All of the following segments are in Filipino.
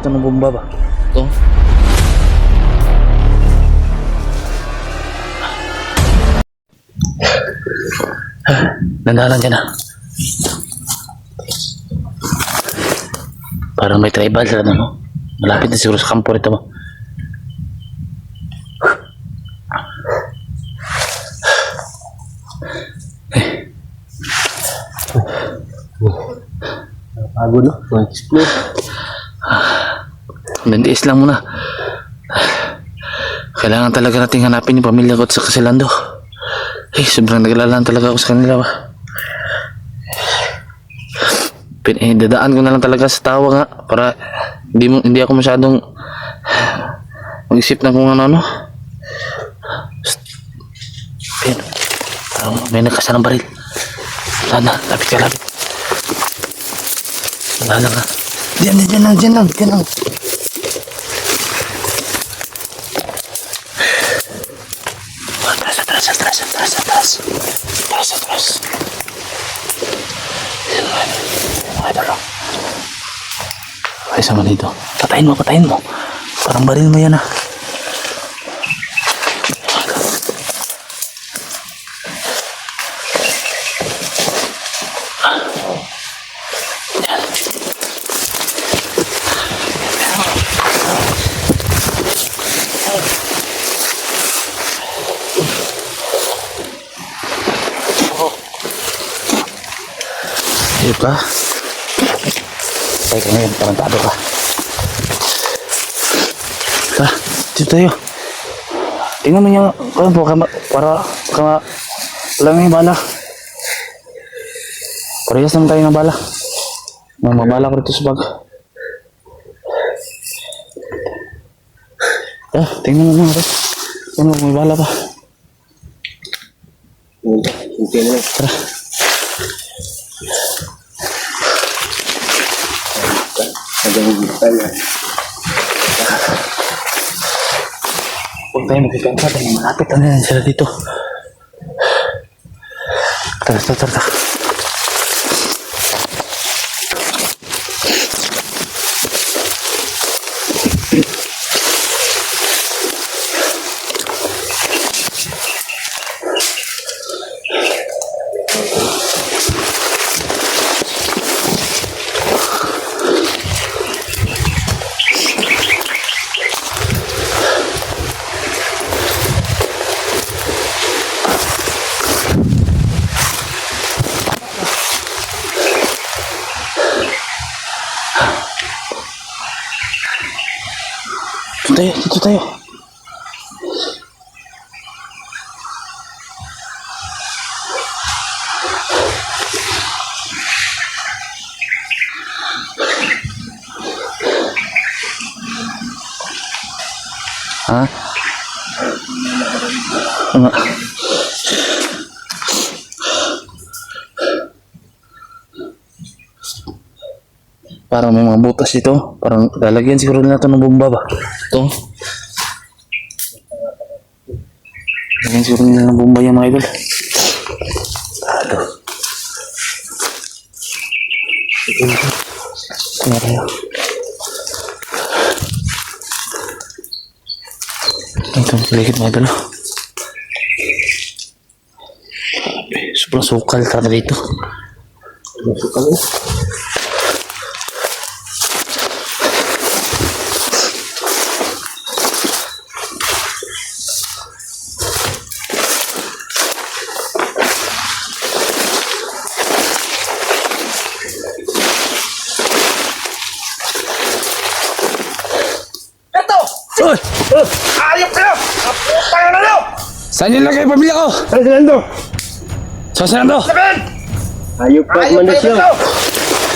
na ito ng bomba ba? Ito. Nandalan ka na. Parang may tribal sa ano, no? Malapit na siguro sa kampo rito mo. Bago no? Ma-explode. Nandiis lang muna. Kailangan talaga nating hanapin yung pamilya ko at sa Kasilando. Ay, sobrang naglalaan talaga ako sa kanila ba. Pin eh, ko na lang talaga sa tawa nga para hindi mo hindi ako masyadong mag-isip na kung ano ano. Psst. Pin. Parang may nagkasa ng baril. Sana, lapit ka, lapit. Wala ha. Diyan, diyan, diyan lang, diyan lang, diyan lang. Ay, sama dito. Patayin mo, patayin mo. Parang baril mo yan ah. Yan. Ayun ka. Ka ngayon, tarantado ka. Ha, dito tayo. Tingnan mo niya, kaya po, kama, para, kama, wala may bala. Parehas naman tayo ng bala. May mga bala ko rito sa bag. Ah, tingnan mo mga Tingnan mo, may bala pa. Okay lang. Tara. Na. Huwag tayo magkikanta dahil malapit na yan sila dito. Tara, tara, tara. Tayo, dito tayo. Ha? Nga. Parang may mga butas dito. Parang lalagyan siguro nila ito ng bomba ba? Ito. Lalagyan siguro nila ng bomba yung mga idol. Tado. Kaya tayo. Ito, paligid mga idol. Sobrang sukal talaga dito. Masuk ka na. Ito! Uy! Ayop kayo! Kaputang na nyo! Saan yung lagay pamilya ko? Ay, Fernando! Saan saan to? Sabihin! Ayop pa, Mandas!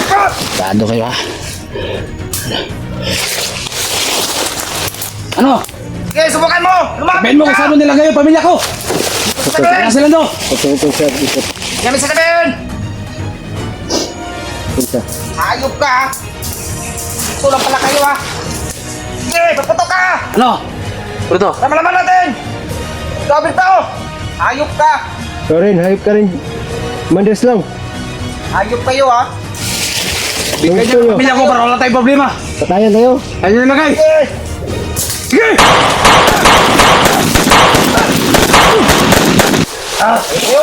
Cut! Tado kayo ha. Ano? Sige, subukan mo! Lumapit Sabihin mo kung saan mo nilagay yung pamilya ko? Saan sila to? Patungtong siya, ikot. Yan sa sabihin! Punta. Ayop ka! ha? Ito lang pala kayo ha! Sige, paputok ka! Ano? Ito. Tama naman natin! Gabit to! Ayop ka! Ikaw rin, hayop ka rin. Mandas lang. Ayop kayo ha! Bigay niyo ang pamilya ko para wala tayong problema. Patayan tayo. Ayun na lagay. Sige! Ah, iyo.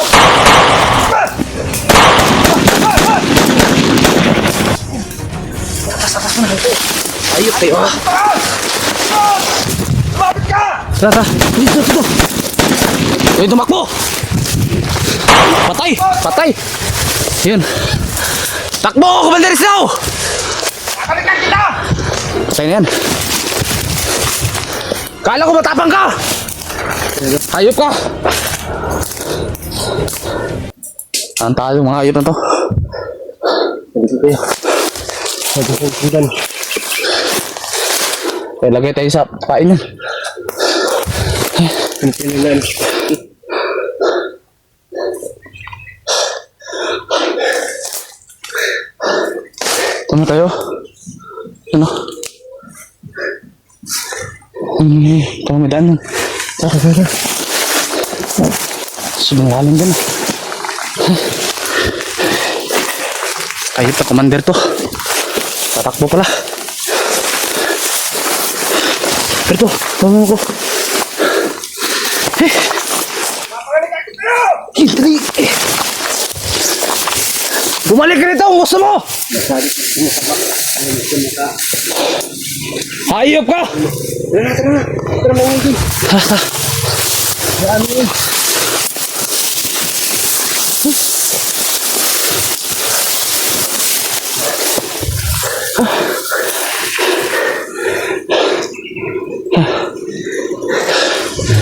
Ayop tayo ah. Lumapit ka! Tara, tara. Dito, dito. Uy, tumakbo. Patay, patay. Yun. Takbo, Commander Snow. Nakalikan kita! Patay na yan. Kala ko matapang ka. Hayop ka. Saan tayo mga hayop na to? Tayo. Sabi ko, kulan. Kaya lagay tayo sa kain yan. Ang pinilan. Tama tayo. Ano? Hindi, ito may daan yan. Tara, tara. Sobrang lalim dyan. ah. Ayop na commander to. Tatakbo pala. Pero to, tama ko. Eh. Bumalik ka rito, mo! Ano gusto mo? Hayop ka! Tara na, tara na. Tara mga hindi. Tara, tara. Yun? Hindi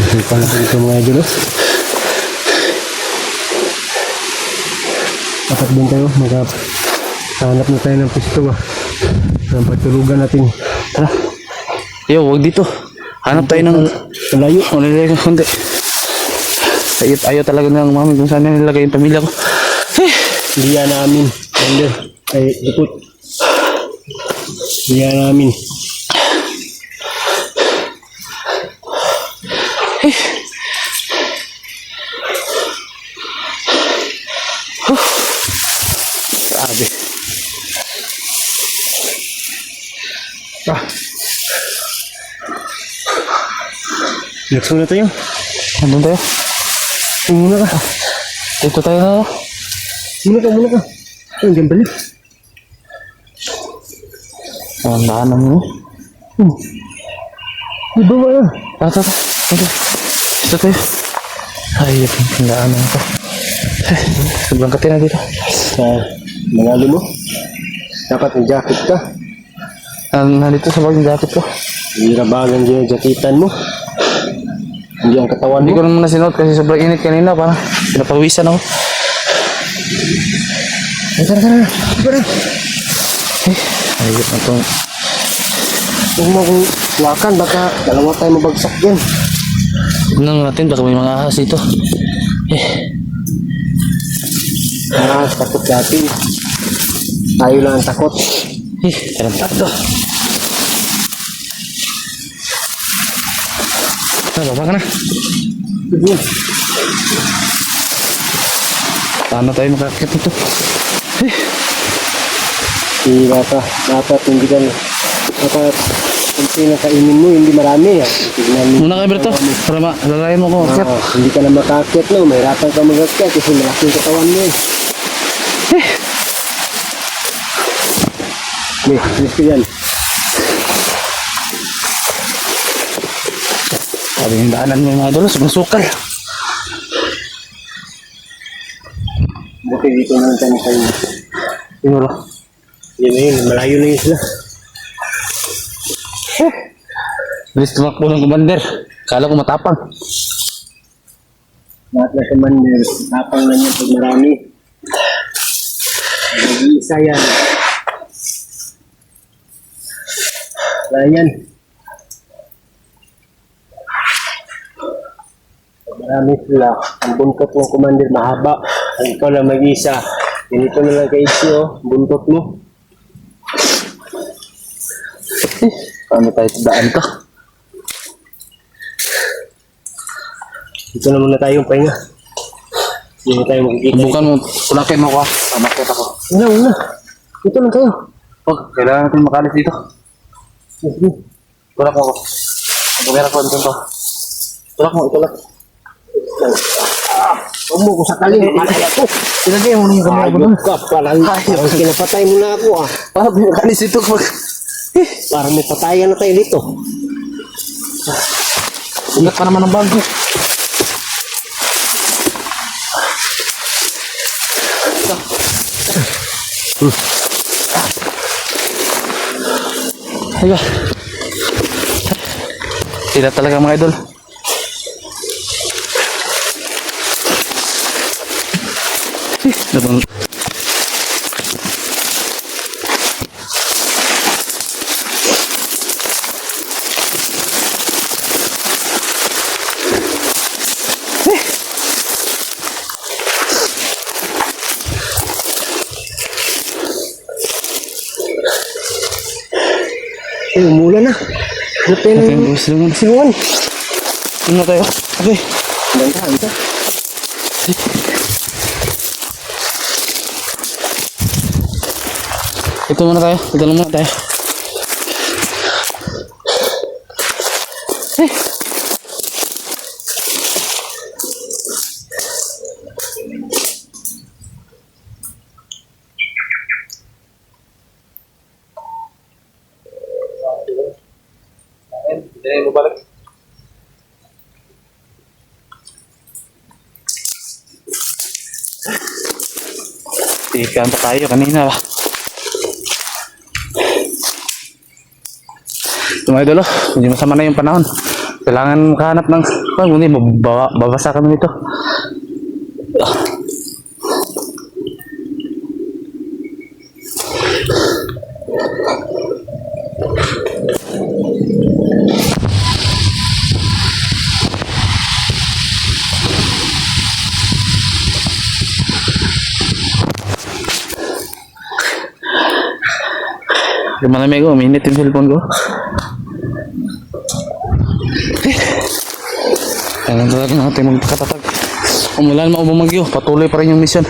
pa lang ito mga idol. oh. Dapat din tayo, magkap. Hanap na tayo ng pisto ba. Ng patulugan natin. Tara. Yo, wag dito. Hanap tayo ng... Malayo. Nilagay ng konti. Ayaw, ayaw talaga ng mami kung saan nilagay yung pamilya ko. Eh, Liya namin. Ay, dukot. Liya namin. Grabe. Ah. Next muna tayo. Nandun tayo. Muna ka. Dito tayo na. Muna ka, muna ka. Ay, diyan balik. Ang daanan mo. Di ba ba? Tara, tara. Tara. Dito tayo. Ayop yung daanan ko. Eh, Sobrang kati na dito. Sa mangali mo. Dapat may jacket ka. Ah, nandito sa bagong jacket ko. Hirabagan dyan yung jacketan mo. Hindi ang katawan Hindi ko naman nasinuot kasi sobrang init kanina. Parang pinapawisan ako. Ay, tara, tara. Tara. Ayop na itong... Huwag mo kung lakan, baka dalawa tayo mabagsak dyan. Tignan natin, baka may mga ahas dito. Eh, Ah, takot natin. Tayo lang ang takot. eh, tarantado. Ah, baba ka na. Sige. Paano tayo makakit ito? Eh, Hira ka. Dapat hindi ka dapat kung pinakainin mo, hindi marami. Ah. Tignan mo. muna kayo Berto, para malalayan mo ko. Akit. hindi ka na makakit, no? Mahirapan ka mag-akit kasi malaking katawan mo eh. Nih, alis ka dyan. Sabi yung daanan mo mga dulos, masukal. Buti dito na lang tayo kayo. Siguro. Yun na yun, malayo na yun sila. Bilis tumakbo ng commander. Kala ko matapang. Lahat na commander, tapang na niya pag marami. Nag-iisa yan. Wala yan. Marami sila, ang buntot ng commander mahaba. Ang ikaw lang mag-isa. Ganito na lang kay Ichio, buntot mo. Paano tayo daan to? Dito na muna tayong pahinga. Hindi na tayo makikita. Subukan mo, pulakin mo ko. ah. Pamakit ako. Una, una. Dito lang tayo. Oh, kailangan natin makalis dito. Tulak mo ako. Ang kamera ko, dito to. Tulak mo, itulak. Huwag mo ko sakali, malay ako. Ilagay mo yung kamera ko doon. Parang, parang kinapatay mo na ako ah. Para may makalis dito. Pag... Parang may patayan na tayo dito. Ugat pa naman ang bago. Ayun. Sila talaga mga idol. Labang... Eh, umulan na. Ano Okay, ng boss naman. silungan? Tingnan tayo. Okay. Dantahan ka. Ito muna tayo. Ito muna tayo. Tikan pa tayo kanina mga idolo, hindi masama na yung panahon. Kailangan makahanap ng, pag hindi, bababa, babasa kami nito. Yung malamig ko, uminit yung cellphone ko. Kailangan talaga natin magpakatatag. Umulan mo bumagyo, patuloy pa rin yung mission.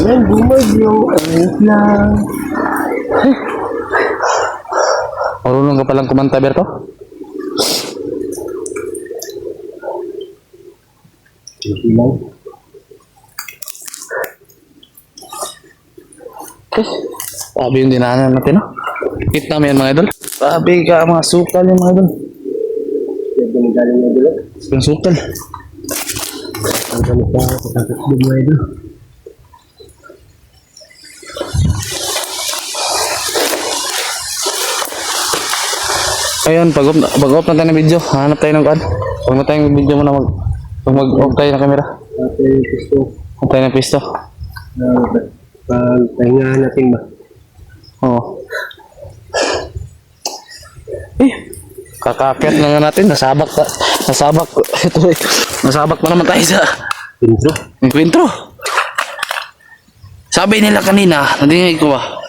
Yan, bumagyo. Ayos lang. Marunong ka palang kumanta, Berto? Sige lang. Eh, sabi yung dinaanan natin, no? Kita mo yan, mga idol? Sabi ka, mga sukal yung mga idol. Yung sukal. Ang gamit pa ako, pagkakas din mo ito. Ayun, pag-off na, pag-off na tayo ng video, hanap tayo ng kan. Pag na tayong video muna, mag, pag mag-off tayo ng camera. Ate, gusto. Huwag tayo ng pisto. Uh, pag pahingahan natin ba? Oo. Eh, kakapit na nga natin, nasabak pa, nasabak, ito eh, nasabak pa naman tayo sa Intro. enkwentro. Sabi nila kanina, nadinig ko ba,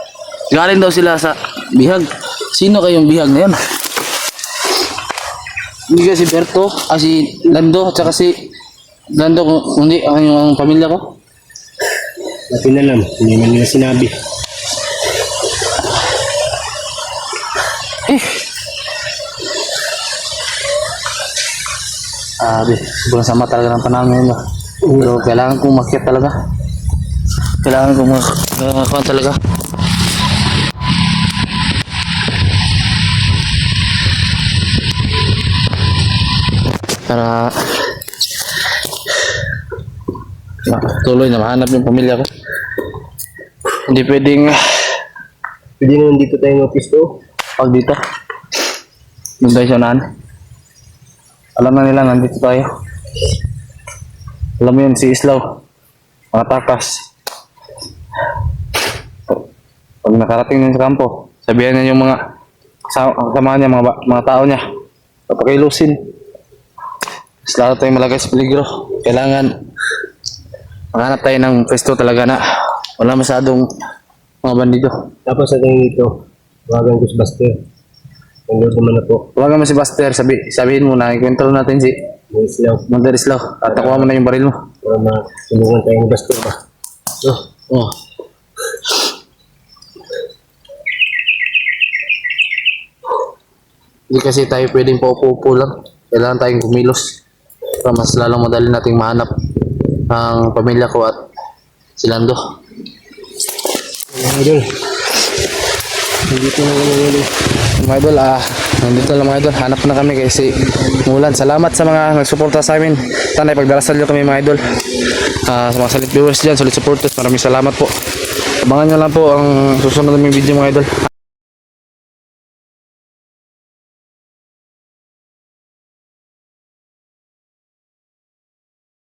galing daw sila sa bihag. Sino kayong bihag na yun? Hindi ka si Berto, ah, si Lando, at saka si Lando, kung hindi, ang yung pamilya ko. Natin alam, hindi man nila sinabi. Eh. Sabi, sobrang sama talaga ng panahon ngayon. Pero kailangan kong makyat talaga. Kailangan kong mak uh, talaga. Para tuloy na mahanap yung pamilya ko. Hindi pwedeng Pwede naman dito tayo mag-pisto. Pag dito. Doon tayo. Alam na nila, nandito tayo. Alam mo yun, si Islaw. Mga takas. Pag nakarating din sa kampo, sabihan niya yung mga kasama, niya, mga, mga tao niya. Papakilusin. Mas lalo tayong malagay sa peligro. Kailangan maghanap tayo ng pwesto talaga na wala masyadong mga bandido. Tapos sa Tawagan ko si Buster. Nandun naman na po. Tawagan mo si Buster. Sabi, sabihin mo na, ikwentro natin si Luis Lau. Mandaris Lau. At takuha mo na yung baril mo. Para matulungan tayo ni Buster ba. So, oh. oh. Hindi kasi tayo pwedeng paupo-upo lang. Kailangan tayong kumilos para mas lalong madali nating mahanap ang pamilya ko at si Lando. Ayan, idol. Nandito na ulit. Mga idol, ah, nandito lang mga idol. Hanap na kami kasi Mulan. Salamat sa mga nagsuporta sa amin. Tanay, pagdarasal nyo kami mga idol. Ah, sa mga salit viewers dyan, solid supporters, maraming salamat po. Abangan nyo lang po ang susunod naming video mga idol.